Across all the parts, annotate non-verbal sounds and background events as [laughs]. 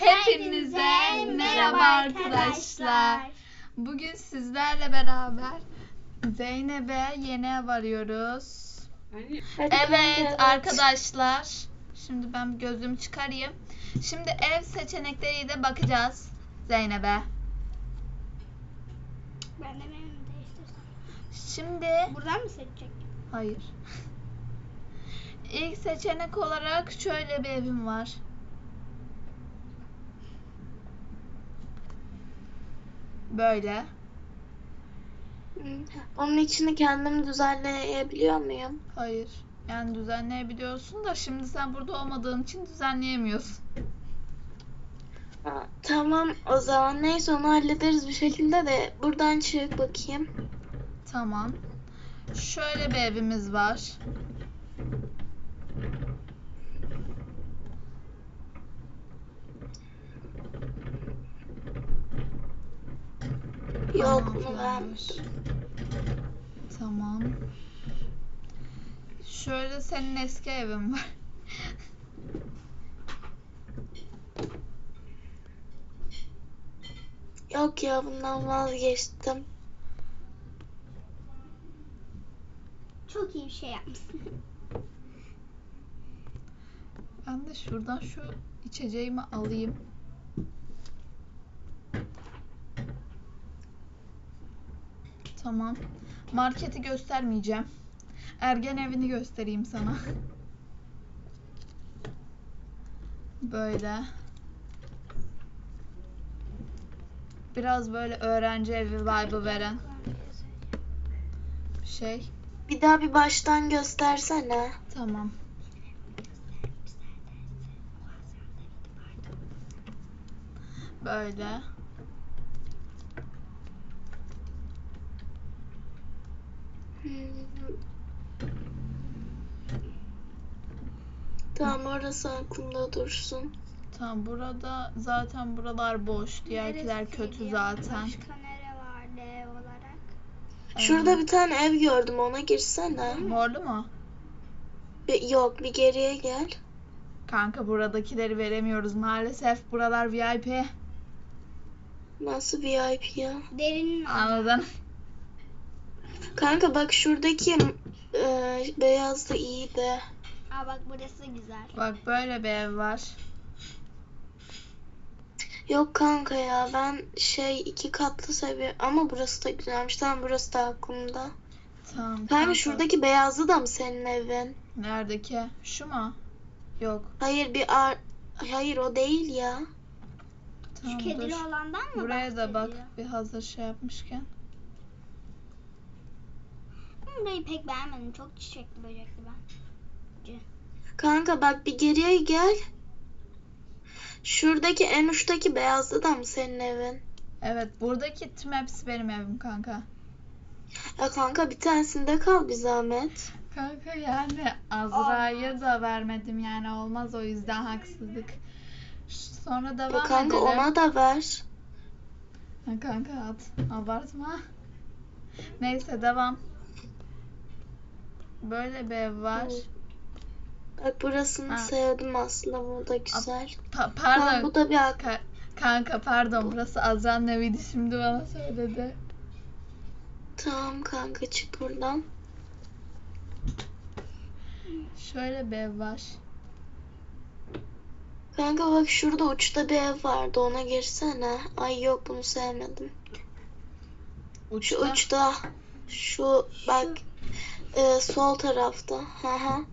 Hepinize merhaba arkadaşlar. Bugün sizlerle beraber Zeynep'e yeni ev arıyoruz. Evet arkadaşlar. Şimdi ben gözlüğümü çıkarayım. Şimdi ev seçenekleriyle bakacağız Zeynep'e. Ben de benim değiştirsem. Şimdi Buradan mı seçecek? hayır. İlk seçenek olarak şöyle bir evim var. Böyle. Onun içini kendim düzenleyebiliyor muyum? Hayır. Yani düzenleyebiliyorsun da şimdi sen burada olmadığın için düzenleyemiyorsun. Tamam o zaman neyse onu hallederiz bir şekilde de buradan çık bakayım. Tamam. Şöyle bir evimiz var. Yok ben. var. Tamam. Şöyle senin eski evin var. [laughs] Yok ya bundan vazgeçtim. Çok iyi bir şey yapmışsın. [laughs] Ben de şuradan şu içeceğimi alayım. Tamam. Marketi göstermeyeceğim. Ergen evini göstereyim sana. Böyle. Biraz böyle öğrenci evi vibe'ı veren bir şey. Bir daha bir baştan göstersene. Tamam. Böyle. Tamam orası aklımda dursun. Tamam burada zaten buralar boş. Diğerkiler Neresiydi kötü zaten. Başka nere vardı ev olarak? Şurada bir tane ev gördüm ona girsene. Morlu mu? Bir- yok bir geriye gel. Kanka buradakileri veremiyoruz maalesef. Buralar VIP. Nasıl VIP ya? Derin mi? Anladın? Kanka bak şuradaki e, beyaz da iyi de. Aa bak burası güzel. Bak böyle bir ev var. Yok kanka ya ben şey iki katlı seviyorum ama burası da güzelmiş. Tamam burası da aklımda. Tamam. Kanka şuradaki beyazlı da mı senin evin? Neredeki? Şu mu? Yok. Hayır bir ar Hayır o değil ya. Tamam Şu kedili dur. olandan mı Buraya da bak bahsediyor? bir hazır şey yapmışken. Burayı pek beğenmedim. Çok çiçekli böcekli ben. Kanka bak bir geriye gel. Şuradaki en uçtaki beyazlı da mı senin evin? Evet buradaki tüm hepsi benim evim kanka. Ya kanka bir tanesinde kal bir zahmet. Kanka yani Azra'ya da vermedim yani olmaz o yüzden haksızlık. Sonra Ya devam kanka edelim. ona da ver. Ha, kanka at. Abartma. Neyse devam. Böyle bir ev var. Bak burasını Ha. sevdim aslında bu da güzel. Pa- pardon. bu da bir Ka- kanka pardon burası Azra'nın eviydi şimdi bana söyledi. Tamam kanka çık buradan. Şöyle bir ev var. Kanka bak şurada uçta bir ev vardı ona girsene. Ay yok bunu sevmedim. Şu Uçta. uçta şu bak e, sol tarafta. Hı hı.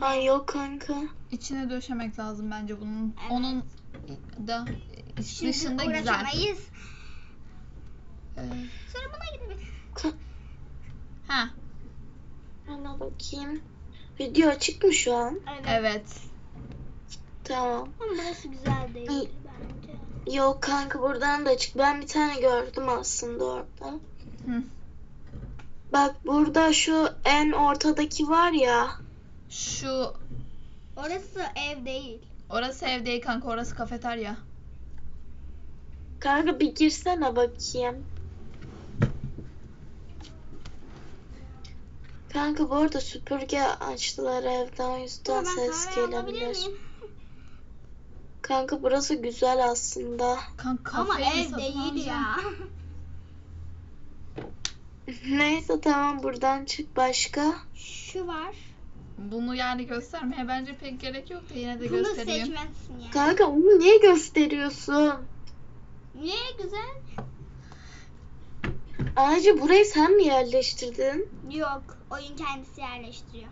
Ay yok kanka. İçine döşemek lazım bence bunun. Evet. Onun da Şimdi dışında güzel. uğraşamayız. Ee, Sonra buna gidelim. ha Ona bakayım. Video açık mı şu an? Evet. evet. Tamam. Ama burası güzel değil bence. Yok kanka buradan da açık. Ben bir tane gördüm aslında orada. Hı. Bak burada şu en ortadaki var ya. Şu Orası ev değil. orası ev değil kanka orası kafeterya. Kanka bir girsene bakayım. Kanka bu arada süpürge açtılar evde o yüzden Ama ben ses kahve alabilir gelebilir. miyim? Kanka burası güzel aslında. Kanka Ama kafeyi mi ev satın değil alacaksın? ya. [laughs] Neyse tamam buradan çık başka. Şu var. Bunu yani göstermeye bence pek gerek yok da yine de Bunu göstereyim. seçmezsin yani. Kanka onu niye gösteriyorsun? Niye güzel? Ayrıca burayı sen mi yerleştirdin? Yok. Oyun kendisi yerleştiriyor.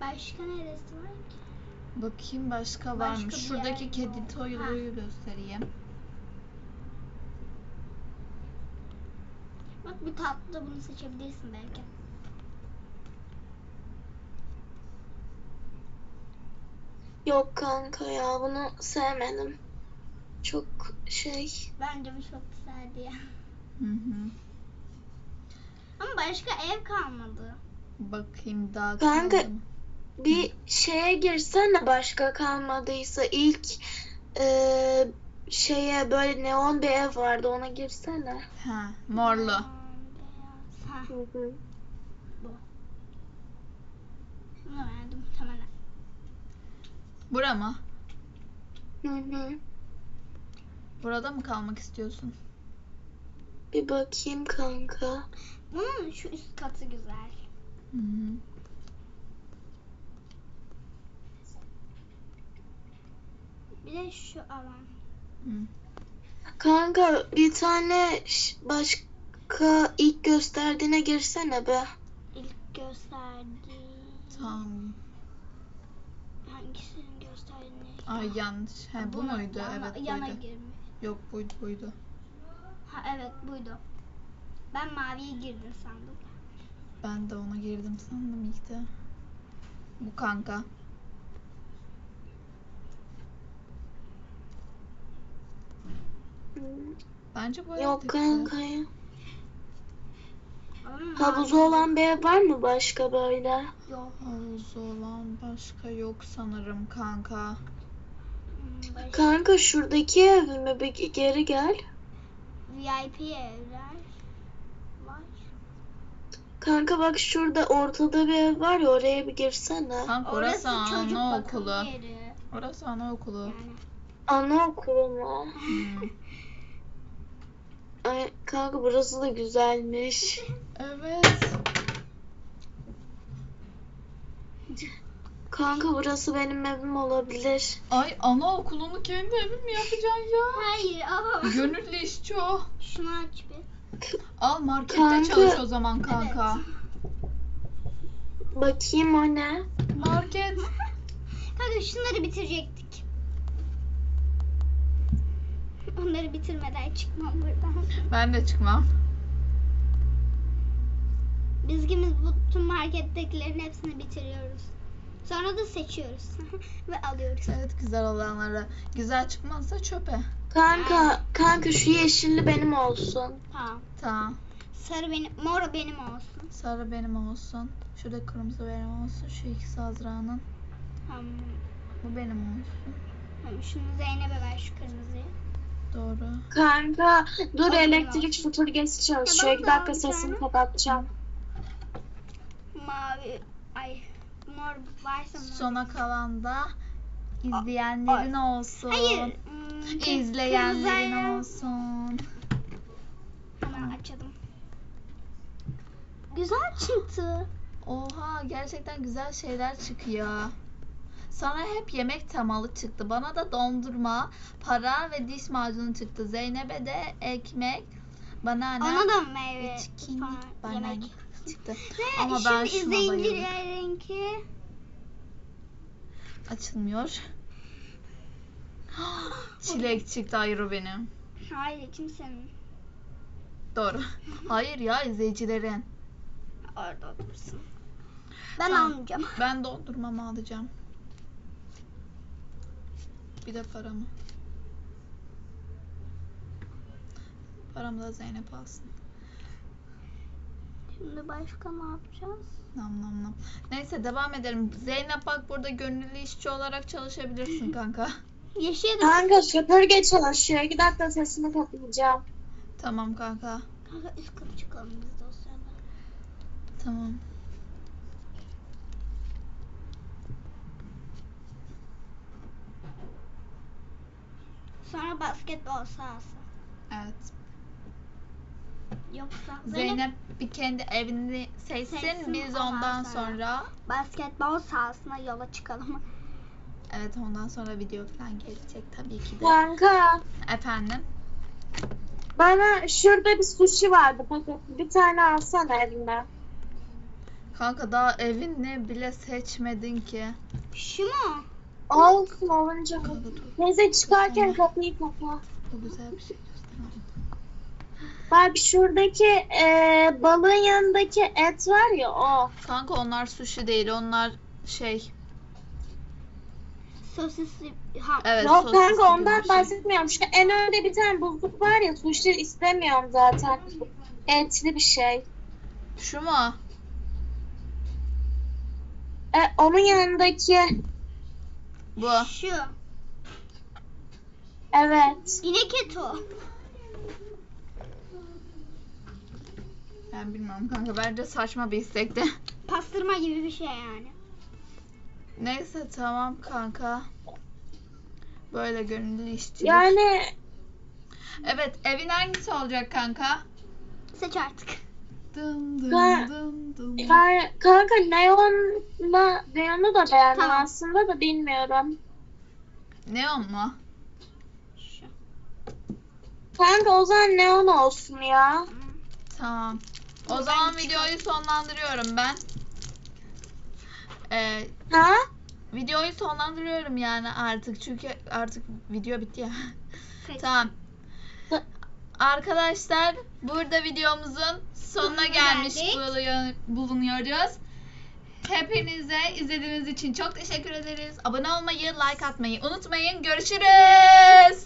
Başka neresi var ki? Bakayım başka var Başka mı? bir Şuradaki yer kedi yok. toyluğu göstereyim. Bak bir tatlı bunu seçebilirsin belki. Yok kanka ya bunu sevmedim. Çok şey. Bence bu çok güzeldi ya. Hı hı. Ama başka ev kalmadı. Bakayım daha Kanka- kaldı mı? Bir şeye girsene başka kalmadıysa ilk eee, şeye böyle neon bir ev vardı ona girsene. Ha, morlu. Ha, Hı hı. bunu verdim muhtemelen. Bura mı? Hı hı. Burada mı kalmak istiyorsun? Bir bakayım kanka. Bunun şu üst katı güzel. Hı hı. Bir de şu alan. Hı. Kanka bir tane başka ilk gösterdiğine girsene be. İlk gösterdiği... Tamam. Hangisinin gösterdiğini? Ay yanlış. He, bu Buna- muydu? yana- evet Yana buydu. girmiş. Yok buydu buydu. Ha evet buydu. Ben maviye girdim sandım. Ben de ona girdim sandım ilk de. Bu kanka. Bence de Yok kanka ya. Havuzu olan bir ev var mı başka böyle? Yok. Havuzu olan başka yok sanırım kanka. Hmm, Kanka şuradaki ev mi? Bir geri gel. VIP evler var. Kanka bak şurada ortada bir ev var ya oraya bir girsene. Kanka orası, Orası çocuk bakım anaokulu. yeri. Orası anaokulu. Yani. Anaokulu mu? Hmm. [laughs] Ay kanka burası da güzelmiş. Evet. Kanka burası benim evim olabilir. Ay anaokulunu kendi evin mi yapacaksın ya? Hayır ama. Gönüllü işçi o. Şunu aç bir. Al markette Kanka- çalış o zaman kanka. Bakayım o ne? Market. [laughs] Kanka şunları bitirecektik. Onları bitirmeden çıkmam buradan. Ben de çıkmam. Biz ikimiz bu tüm markettekilerin hepsini bitiriyoruz. Sonra da seçiyoruz [laughs] ve alıyoruz. Evet güzel olanları. Güzel çıkmazsa çöpe. Kanka, kanka şu yeşilli benim olsun. Tamam. Tamam. Sarı benim, mor benim olsun. Sarı benim olsun. Şurada kırmızı benim olsun. Şu ikisi Azra'nın. Tamam. Bu benim olsun. tamam. Şunu Zeynep'e ver şu kırmızıyı. Doğru. Kanka dur benim elektrik süpürgesi çalışıyor. Bir dakika sesini kapatacağım. Mavi, ay mor varsa mor. Sona kalan da izleyenlerin olsun. Hayır. hmm, İzleyenlerin kırmızı- olsun. Hemen açalım. Güzel çıktı. Oha gerçekten güzel şeyler çıkıyor. Sana hep yemek temalı çıktı. Bana da dondurma, para ve diş macunu çıktı. Zeynep'e de ekmek, banana, Ona da meyve içkin, falan, banana yemek. çıktı. Ve Ama ben şuna bayıldım. Açılmıyor. [gasps] Çilek çıktı ayrı benim. Hayır kimsenin. Doğru. Hayır ya izleyicilerin. Orada otursun. Ben Tamam. almayacağım. Ben dondurmamı alacağım. Bir de paramı. Paramı da Zeynep alsın. Şimdi başka ne yapacağız? Nam nam nam. Neyse devam edelim. Zeynep bak burada gönüllü işçi olarak çalışabilirsin kanka. [laughs] Yeşil Kanka süpürge çalışıyor. İki dakika sesini kapatacağım. Tamam kanka. Kanka üst katı çıkalım biz de o sırada. Tamam. Sonra basketbol sahası. Evet. Yoksa Zeynep bir kendi evini seçsin. Seçsin, Biz ondan ondan sonra. sonra basketbol sahasına yola çıkalım. evet ondan sonra video falan gelecek tabii ki de. Kanka Efendim. bana şurada bir sushi vardı paketli. Bir tane alsana eline. Kanka daha evini bile seçmedin ki. Şu mu? Olsun dur. Neyse çıkarken kapıyı kapa. Bu güzel bir şey. Bak şuradaki e, balığın yanındaki et var ya o. Kanka onlar sushi değil. Onlar şey. Sosisli ha. Evet. Yok sosisli kanka gibi ondan bir şey. bahsetmiyorum. Şu en önde bir tane buzluk var ya sushi istemiyorum zaten. Etli bir şey. Şu mu? E, onun yanındaki Bu. Şu. evet. İnek eti o. Ben bilmiyorum kanka. Bence saçma bir istekti. Pastırma gibi bir şey yani. Neyse tamam kanka. Böyle gönüllü işçilik. Yani Evet evin hangisi olacak kanka? Seç artık. Dın dın Ben- dın dın. ben, kanka neonla neonu da beğendim Tamam. aslında da bilmiyorum. Neon mu? Kanka o zaman neon olsun ya. Tamam. O Ben zaman videoyu sonlandırıyorum ben. Ee, Ha? videoyu sonlandırıyorum yani artık çünkü artık video bitti ya. Seç. tamam. Arkadaşlar burada videomuzun sonuna gelmiş buluyor- bulunuyoruz. Hepinize izlediğiniz için çok teşekkür ederiz. Abone olmayı, like atmayı unutmayın. Görüşürüz.